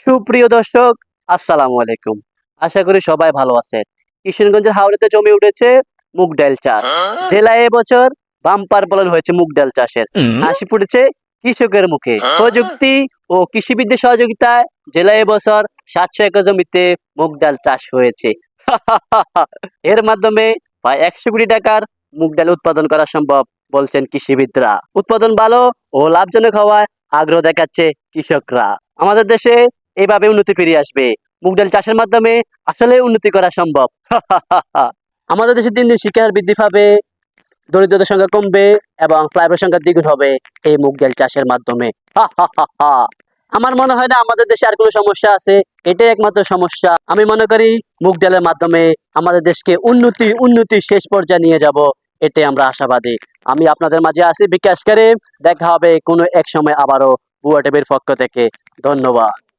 সুপ্রিয় দর্শক আসসালামু আলাইকুম। আশা করি সবাই ভালো আছেন। কিশোরগঞ্জের হাওড়াতে জমি উঠেছে মুগ ডাল চাষ। জেলায় এবছর বাম্পার ফলন হয়েছে মুগ ডাল চাষের। হাসি ফুটেছে কৃষকের মুখে। প্রযুক্তি ও কৃষিবিদ্যার সহযোগিতায় জেলায় এবছর সাতশো একর জমিতে মুগ ডাল চাষ হয়েছে। এর মাধ্যমে প্রায় একশো কোটি টাকার মুগ ডাল উৎপাদন করা সম্ভব বলছেন কৃষিবিদরা। উৎপাদন ভালো ও লাভজনক হওয়ায় আগ্রহ দেখাচ্ছে কৃষকরা। আমাদের দেশে এইভাবে উন্নতি ফিরে আসবে। মুগ ডাল চাষের মাধ্যমে আসলে উন্নতি করা সম্ভব। আমাদের দেশে দিন দিন শিক্ষার বৃদ্ধি পাবে দরিদ্রতার সংখ্যা কমবে এবং প্রাইভেট সংখ্যা দ্বিগুণ হবে এই মুগ ডাল চাষের মাধ্যমে। আমার মনে হয় না আমাদের দেশে আর কোনো সমস্যা আছে, এটাই একমাত্র সমস্যা। আমি মনে করি মুগ ডালের মাধ্যমে আমাদের দেশকে উন্নতি উন্নতি শেষ পর্যায়ে নিয়ে যাব, এটাই আমরা আশাবাদী। আমি আপনাদের মাঝে আছি বিকাশ করে, দেখা হবে কোনো এক সময় আবারও বুয়া টিভির পক্ষ থেকে। ধন্যবাদ।